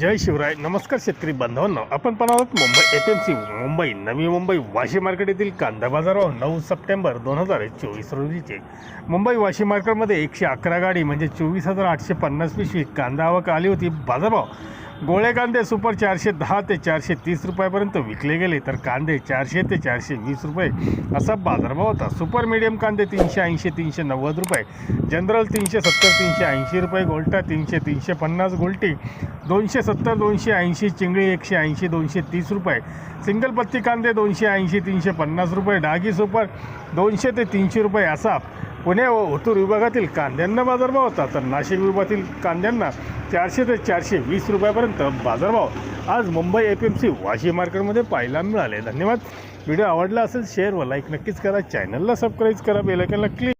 जय शिवराय. नमस्कार शेतकरी बांधवांना. आपण पण आहोत Mumbai F M C Mumbai Navi Mumbai Vashi market येथील कांदा बाजारावर नऊ सप्टेंबर दोन हजार चोवीस रोजीचे. मुंबई वाशी मार्केटमध्ये एकशे अकरा गाडी म्हणजे चोवीस हजार आठशे पन्नास पिशवी कांदा आवक आली होती. बाजारभाव गोळे कांदे सुपर चारशे दहा ते चारशे तीस रुपयापर्यंत विकले गेले तर कांदे चारशे ते चारशे वीस रुपये. असा बाजारभाव होता. सुपर मीडियम कांदे तीनशे ऐंशी तीनशे नव्वद रुपये. जनरल तीनशे सत्तर तीनशे ऐंशी रुपये गोल्टा तीनशे तीनशे पन्नास गोलटी. दोनशे सत्तर दोनशे ऐंशी चिंगळी एकशे ऐंशी दोनशे तीस रुपये. सिंगल पत्ती कांदे दोनशे ऐंशी तीनशे पन्नास रुपये. डागी सुपर दोनशे ते तीनशे रुपये असा पुणे व ओतूर विभागातील कांद्यांना बाजारभाव होता तर नाशिक विभागातील कांद्यांना चारशे ते चारशे वीस रुपयापर्यंत बाजारभाव. आज Mumbai F M C Vashi मार्केटमध्ये पाहायला मिळाले. धन्यवाद. व्हिडिओ आवडला असेल शेअर व लाईक नक्कीच करा. चॅनलला सबस्क्राईब करा. बेलायकनला क्लिक